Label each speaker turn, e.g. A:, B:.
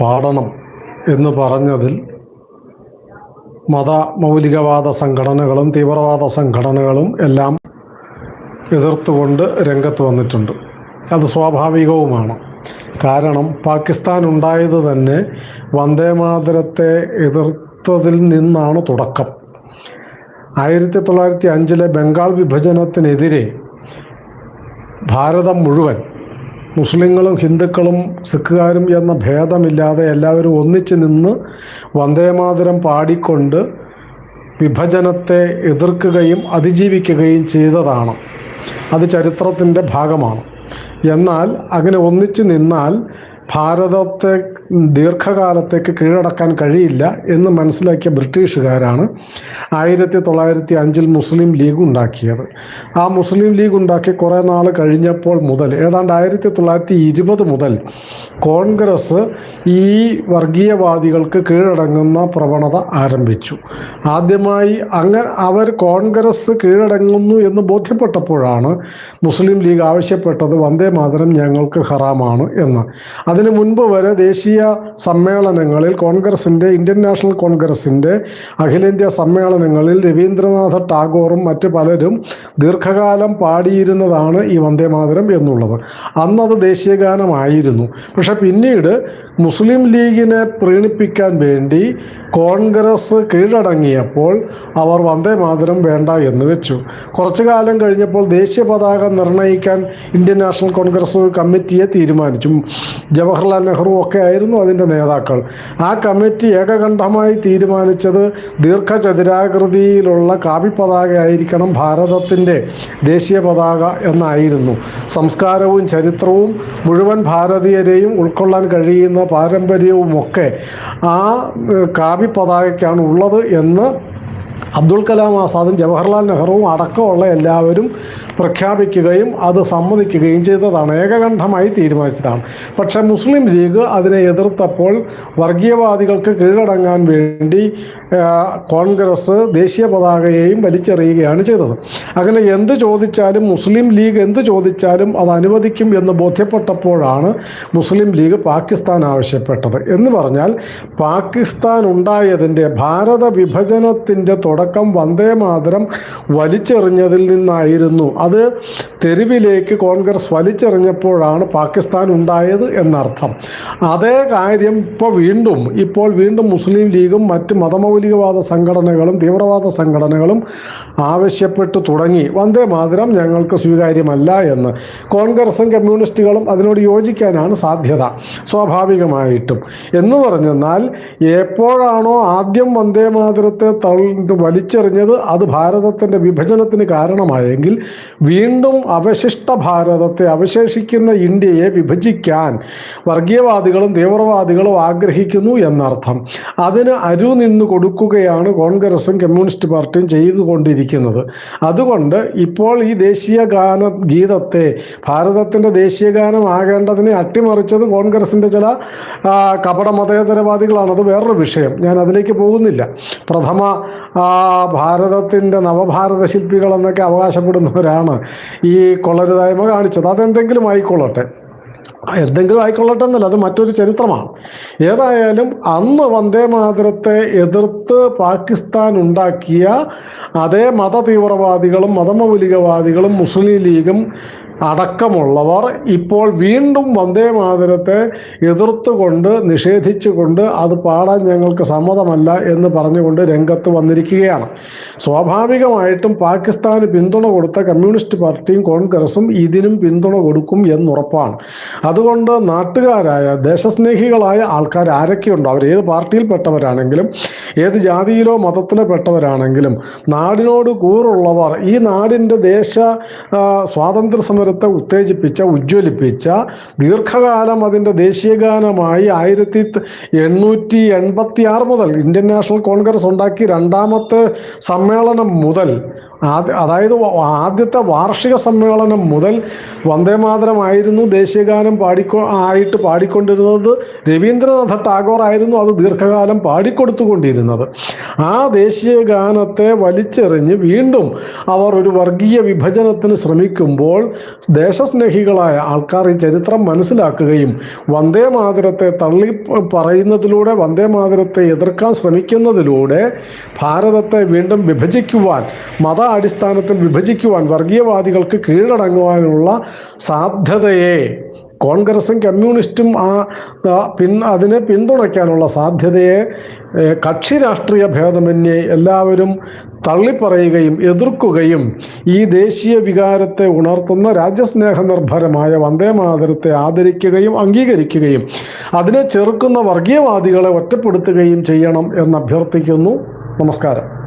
A: പാടണം എന്ന് പറഞ്ഞതിൽ മത മൗലികവാദ സംഘടനകളും തീവ്രവാദ സംഘടനകളും എല്ലാം എതിർത്തുകൊണ്ട് രംഗത്ത് വന്നിട്ടുണ്ട്. അത് സ്വാഭാവികവുമാണ്. കാരണം പാകിസ്ഥാൻ ഉണ്ടായത് തന്നെ വന്ദേമാതരത്തെ എതിർത്തതിൽ നിന്നാണ് തുടക്കം. ആയിരത്തി തൊള്ളായിരത്തി അഞ്ചിലെ ബംഗാൾ വിഭജനത്തിനെതിരെ ഭാരതം മുഴുവൻ മുസ്ലിങ്ങളും ഹിന്ദുക്കളും സിഖുകാരും എന്ന ഭേദമില്ലാതെ എല്ലാവരും ഒന്നിച്ച് നിന്ന് വന്ദേമാതരം പാടിക്കൊണ്ട് വിഭജനത്തെ എതിർക്കുകയും അതിജീവിക്കുകയും ചെയ്തതാണ്. അത് ചരിത്രത്തിന്റെ ഭാഗമാണ്. എന്നാൽ അങ്ങനെ ഒന്നിച്ച് നിന്നാൽ ഭാരതത്തെ ദീർഘകാലത്തേക്ക് കീഴടക്കാൻ കഴിയില്ല എന്ന് മനസ്സിലാക്കിയ ബ്രിട്ടീഷുകാരാണ് ആയിരത്തി തൊള്ളായിരത്തി അഞ്ചിൽ മുസ്ലിം ലീഗ് ഉണ്ടാക്കിയത്. ആ മുസ്ലിം ലീഗ് ഉണ്ടാക്കി കുറേ നാൾ കഴിഞ്ഞപ്പോൾ മുതൽ ഏതാണ്ട് ആയിരത്തി തൊള്ളായിരത്തി ഇരുപത് മുതൽ കോൺഗ്രസ് ഈ വർഗീയവാദികൾക്ക് കീഴടങ്ങുന്ന പ്രവണത ആരംഭിച്ചു. ആദ്യമായി അങ്ങ അവർ കോൺഗ്രസ് കീഴടങ്ങുന്നു എന്ന് ബോധ്യപ്പെട്ടപ്പോഴാണ് മുസ്ലിം ലീഗ് ആവശ്യപ്പെട്ടത് വന്ദേ മാതരം ഞങ്ങൾക്ക് ഹറാമാണ് എന്ന്. അതിനു മുൻപ് വരെ ദേശീയ സമ്മേളനങ്ങളിൽ കോൺഗ്രസിന്റെ ഇന്ത്യൻ നാഷണൽ കോൺഗ്രസിന്റെ അഖിലേന്ത്യാ സമ്മേളനങ്ങളിൽ രവീന്ദ്രനാഥ ടാഗോറും മറ്റ് പലരും ദീർഘകാലം പാടിയിരുന്നതാണ് ഈ വന്ദേമാതരം എന്നുള്ളത്. അന്നത് ദേശീയ ഗാനമായിരുന്നു. പക്ഷെ പിന്നീട് മുസ്ലിം ലീഗിനെ പ്രീണിപ്പിക്കാൻ വേണ്ടി കോൺഗ്രസ് കീഴടങ്ങിയപ്പോൾ അവർ വന്ദേ മാതരം വേണ്ട എന്ന് വെച്ചു. കുറച്ചു കാലം കഴിഞ്ഞപ്പോൾ ദേശീയ പതാക നിർണയിക്കാൻ ഇന്ത്യൻ നാഷണൽ കോൺഗ്രസ് കമ്മിറ്റിയെ തീരുമാനിച്ചു. ജവഹർലാൽ നെഹ്റു ഒക്കെ ആയിരുന്നു അതിന്റെ നേതാക്കൾ? ആ കമ്മിറ്റി ഏകകണ്ഠമായി തീരുമാനിച്ചത് ദീർഘചതുരാകൃതിയിലുള്ള കാവി പതാക ആയിരിക്കണം ഭാരതത്തിന്റെ ദേശീയ പതാക എന്നായിരുന്നു. സംസ്കാരവും ചരിത്രവും മുഴുവൻ ഭാരതീയരെയും ഉൾക്കൊള്ളാൻ കഴിയുന്ന പാരമ്പര്യവുമൊക്കെ ആ കാവി പതാകയ്ക്കാണ് ഉള്ളത് എന്ന് അബ്ദുൽ കലാം ആസാദും ജവഹർലാൽ നെഹ്റുവും അടക്കമുള്ള എല്ലാവരും പ്രഖ്യാപിക്കുകയും അത് സമ്മതിക്കുകയും ചെയ്തതാണ്. ഏകകണ്ഠമായി തീരുമാനിച്ചതാണ്. പക്ഷേ മുസ്ലിം ലീഗ് അതിനെ എതിർത്തപ്പോൾ വർഗീയവാദികൾക്ക് കീഴടങ്ങാൻ വേണ്ടി കോൺഗ്രസ് ദേശീയ പതാകയെയും വലിച്ചെറിയുകയാണ് ചെയ്തത്. അങ്ങനെ എന്ത് ചോദിച്ചാലും മുസ്ലിം ലീഗ് എന്ത് ചോദിച്ചാലും അത് അനുവദിക്കും എന്ന് ബോധ്യപ്പെട്ടപ്പോഴാണ് മുസ്ലിം ലീഗ് പാകിസ്ഥാൻ ആവശ്യപ്പെട്ടത്. എന്ന് പറഞ്ഞാൽ പാകിസ്ഥാൻ ഉണ്ടായതിന്റെ ഭാരത വിഭജനത്തിന്റെ തുടക്കം വന്ദേ മാതരം വലിച്ചെറിഞ്ഞതിൽ നിന്നായിരുന്നു. അത് തെരുവിലേക്ക് കോൺഗ്രസ് വലിച്ചെറിഞ്ഞപ്പോഴാണ് പാകിസ്ഥാൻ ഉണ്ടായത് എന്നർത്ഥം. അതേ കാര്യം ഇപ്പോൾ വീണ്ടും ഇപ്പോൾ വീണ്ടും മുസ്ലിം ലീഗും മറ്റ് മതമൗലികവാദ സംഘടനകളും തീവ്രവാദ സംഘടനകളും ആവശ്യപ്പെട്ടു തുടങ്ങി. വന്ദേ മാതരം ഞങ്ങൾക്ക് സ്വീകാര്യമല്ല എന്ന്. കോൺഗ്രസും കമ്മ്യൂണിസ്റ്റുകളും അതിനോട് യോജിക്കാനാണ് സാധ്യത സ്വാഭാവികമായിട്ടും. എന്ന് പറഞ്ഞെന്നാൽ എപ്പോഴാണോ ആദ്യം വന്ദേ മാതരത്തെ വലിച്ചെറിഞ്ഞത് അത് ഭാരതത്തിന്റെ വിഭജനത്തിന് കാരണമായെങ്കിൽ വീണ്ടും അവശിഷ്ട ഭാരതത്തെ അവശേഷിക്കുന്ന ഇന്ത്യയെ വിഭജിക്കാൻ വർഗീയവാദികളും തീവ്രവാദികളും ആഗ്രഹിക്കുന്നു എന്നർത്ഥം. അതിന് അരു കൊടുക്കുകയാണ് കോൺഗ്രസും കമ്മ്യൂണിസ്റ്റ് പാർട്ടിയും ചെയ്തുകൊണ്ടിരിക്കുന്നത്. അതുകൊണ്ട് ഇപ്പോൾ ഈ ദേശീയ ഗാന ഗീതത്തെ ഭാരതത്തിന്റെ ദേശീയ ഗാനമാകേണ്ടതിനെ അട്ടിമറിച്ചത് കോൺഗ്രസിന്റെ ചില കപട മതേതരവാദികളാണ്. അത് വേറൊരു വിഷയം. ഞാൻ അതിലേക്ക് പോകുന്നില്ല. പ്രഥമ ഭാരതത്തിന്റെ നവഭാരത ശില്പികൾ എന്നൊക്കെ അവകാശപ്പെടുന്നവരാണ് ഈ കൊള്ളരുതായ്മ കാണിച്ചത്. അതെന്തെങ്കിലും ആയിക്കൊള്ളട്ടെ. എന്തെങ്കിലും ആയിക്കൊള്ളട്ടെ എന്നല്ല അത് മറ്റൊരു ചരിത്രമാണ്. ഏതായാലും അന്ന് വന്ദേ മാതരത്തെ എതിർത്ത് പാകിസ്ഥാൻ ഉണ്ടാക്കിയ അതേ മത തീവ്രവാദികളും മതമൗലികവാദികളും മുസ്ലിം ലീഗും അടക്കമുള്ളവർ ഇപ്പോൾ വീണ്ടും വന്ദേ മാതരത്തെ എതിർത്തുകൊണ്ട് നിഷേധിച്ചുകൊണ്ട് അത് പാടാൻ ഞങ്ങൾക്ക് സമ്മതമല്ല എന്ന് പറഞ്ഞുകൊണ്ട് രംഗത്ത് വന്നിരിക്കുകയാണ്. സ്വാഭാവികമായിട്ടും പാകിസ്ഥാന് പിന്തുണ കൊടുത്ത കമ്മ്യൂണിസ്റ്റ് പാർട്ടിയും കോൺഗ്രസും ഇതിനും പിന്തുണ കൊടുക്കും എന്നുറപ്പാണ്. അതുകൊണ്ട് നാട്ടുകാരായ ദേശസ്നേഹികളായ ആൾക്കാർ ആരൊക്കെയുണ്ടോ? അവർ ഏത് പാർട്ടിയിൽപ്പെട്ടവരാണെങ്കിലും ഏത് ജാതിയിലോ മതത്തിലോ പെട്ടവരാണെങ്കിലും നാടിനോട് കൂറുള്ളവർ ഈ നാടിന്റെ ദേശ സ്വാതന്ത്ര്യ സമരത്തെ ഉത്തേജിപ്പിച്ച ഉജ്ജ്വലിപ്പിച്ച ദീർഘകാലം അതിന്റെ ദേശീയഗാനമായി ആയിരത്തി എണ്ണൂറ്റി എൺപത്തി ആറ് മുതൽ ഇന്ത്യൻ നാഷണൽ കോൺഗ്രസ് ഉണ്ടാക്കി രണ്ടാമത്തെ സമ്മേളനം മുതൽ അതായത് ആദ്യത്തെ വാർഷിക സമ്മേളനം മുതൽ വന്ദേമാതരമായിരുന്നു. ദേശീയഗാനം പാടിക്കൊ ആയിട്ട് പാടിക്കൊണ്ടിരുന്നത് രവീന്ദ്രനാഥ ടാഗോർ ആയിരുന്നു. അത് ദീർഘകാലം പാടിക്കൊടുത്തുകൊണ്ടിരുന്നത്. ആ ദേശീയ ഗാനത്തെ വലിച്ചെറിഞ്ഞ് വീണ്ടും അവർ ഒരു വർഗീയ വിഭജനത്തിന് ശ്രമിക്കുമ്പോൾ ദേശസ്നേഹികളായ ആൾക്കാർ ഈ ചരിത്രം മനസ്സിലാക്കുകയും വന്ദേ മാതരത്തെ തള്ളി പറയുന്നതിലൂടെ വന്ദേ മാതരത്തെ എതിർക്കാൻ ശ്രമിക്കുന്നതിലൂടെ ഭാരതത്തെ വീണ്ടും വിഭജിക്കുവാൻ മത അടിസ്ഥാനത്തിൽ വിഭജിക്കുവാൻ വർഗീയവാദികൾക്ക് കീഴടങ്ങുവാനുള്ള സാധ്യതയെ കോൺഗ്രസും കമ്മ്യൂണിസ്റ്റും ആ പിൻ അതിനെ പിന്തുണയ്ക്കാനുള്ള സാധ്യതയെ കക്ഷി രാഷ്ട്രീയ ഭേദമന്യേ എല്ലാവരും തള്ളിപ്പറയുകയും എതിർക്കുകയും ഈ ദേശീയ വികാരത്തെ ഉണർത്തുന്ന രാജ്യസ്നേഹ നിർഭരമായ വന്ദേമാതരത്തെ ആദരിക്കുകയും അംഗീകരിക്കുകയും അതിനെ ചെറുക്കുന്ന വർഗീയവാദികളെ ഒറ്റപ്പെടുത്തുകയും ചെയ്യണം എന്ന് അഭ്യർത്ഥിക്കുന്നു നമസ്കാരം.